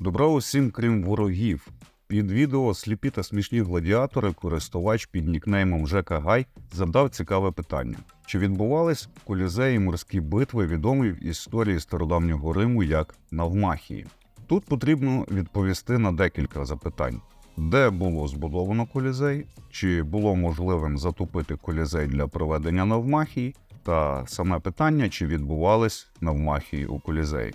Добра усім, крім ворогів. Під відео сліпі та смішні гладіатори користувач під нікнеймом Жека Гай задав цікаве питання: чи відбувались в колізеї морські битви, відомі в історії стародавнього Риму як Навмахії? Тут потрібно відповісти на декілька запитань: де було збудовано колізей, чи було можливим затопити колізей для проведення навмахії, та саме питання, чи відбувались навмахії у колізеї.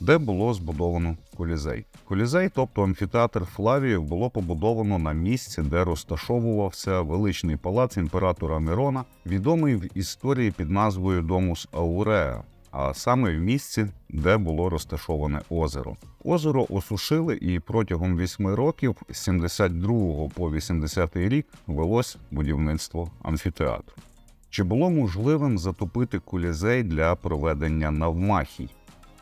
Де було збудовано колізей? Колізей, тобто амфітеатр Флавіїв, було побудовано на місці, де розташовувався величний палац імператора Нерона, відомий в історії під назвою Домус Ауреа, а саме в місці, де було розташоване озеро. Озеро осушили, і протягом вісьми років, з 72 по 80 рік, велось будівництво амфітеатру. Чи було можливим затопити колізей для проведення навмахій?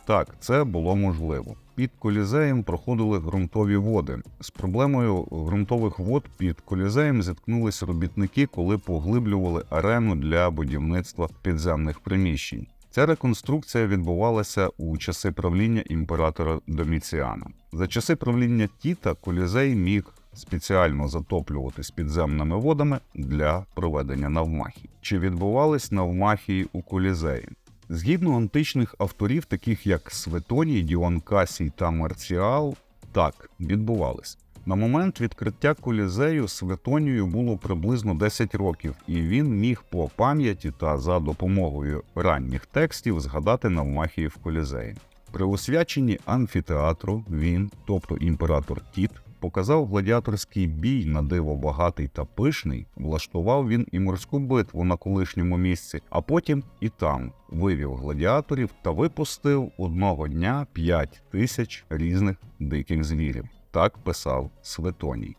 Так, це було можливо. Під колізеєм проходили ґрунтові води. З проблемою ґрунтових вод під колізеєм зіткнулись робітники, коли поглиблювали арену для будівництва підземних приміщень. Ця реконструкція відбувалася у часи правління імператора Доміціана. За часи правління Тіта колізей міг спеціально затоплюватись підземними водами для проведення навмахій. Чи відбувались навмахії у колізеї? Згідно античних авторів, таких як Светоній, Діон Касій та Марціал, так відбувались. На момент відкриття колізею Светонію було приблизно 10 років, і він міг по пам'яті та за допомогою ранніх текстів згадати навмахії в колізеї. При освяченні амфітеатру він, тобто імператор Тіт, показав гладіаторський бій на диво багатий та пишний, влаштував він і морську битву на колишньому місці, а потім і там вивів гладіаторів та випустив одного дня 5 тисяч різних диких звірів. Так писав Светоній.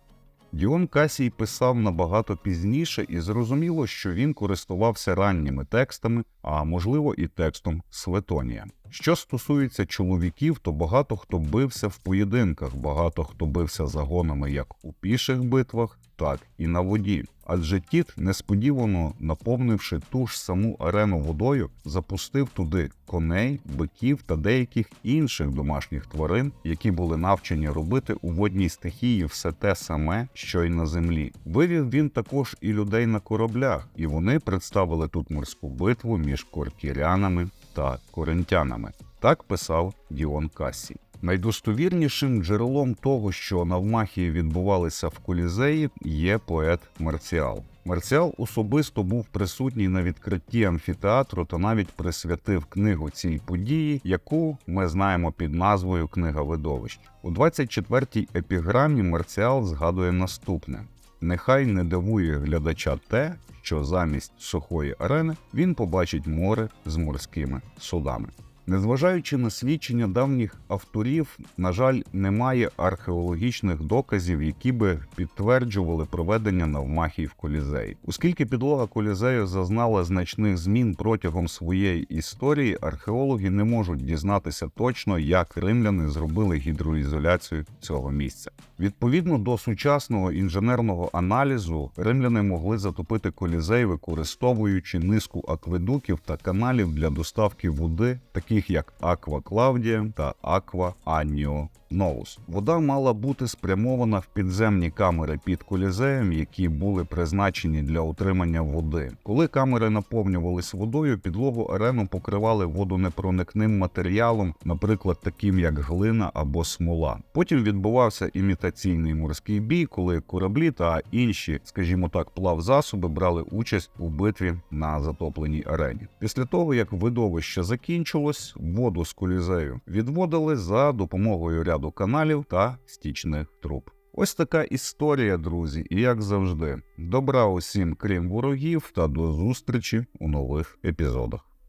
Діон Касій писав набагато пізніше, і зрозуміло, що він користувався ранніми текстами, а можливо і текстом Светонія. Що стосується чоловіків, то багато хто бився в поєдинках, багато хто бився загонами як у піших битвах, так і на воді. Адже Тіт, несподівано наповнивши ту ж саму арену водою, запустив туди коней, биків та деяких інших домашніх тварин, які були навчені робити у водній стихії все те саме, що й на землі. Вивів він також і людей на кораблях, і вони представили тут морську битву між коркірянами та коринтянами. Так писав Діон Кассій. Найдостовірнішим джерелом того, що навмахії відбувалися в колізеї, є поет Марціал. Марціал особисто був присутній на відкритті амфітеатру та навіть присвятив книгу цій події, яку ми знаємо під назвою Книга видовищ. У 24-й епіграмі Марціал згадує наступне: нехай не дивує глядача те, що замість сухої арени він побачить море з морськими судами. Незважаючи на свідчення давніх авторів, на жаль, немає археологічних доказів, які би підтверджували проведення навмахій в колізеї. Оскільки підлога колізею зазнала значних змін протягом своєї історії, археологи не можуть дізнатися точно, як римляни зробили гідроізоляцію цього місця. Відповідно до сучасного інженерного аналізу, римляни могли затопити колізей, використовуючи низку акведуків та каналів для доставки води, таких як Аква Клавдія та Аква Анніо Ноус. Вода мала бути спрямована в підземні камери під колізеєм, які були призначені для утримання води. Коли камери наповнювались водою, підлогу арену покривали водонепроникним матеріалом, наприклад, таким як глина або смола. Потім відбувався імітаційний морський бій, коли кораблі та інші, скажімо так, плавзасоби брали участь у битві на затопленій арені. Після того як видовище закінчилось, воду з колізею відводили за допомогою ряду каналів та стічних труб. Ось така історія, друзі, і як завжди, добра усім, крім ворогів, та до зустрічі у нових епізодах.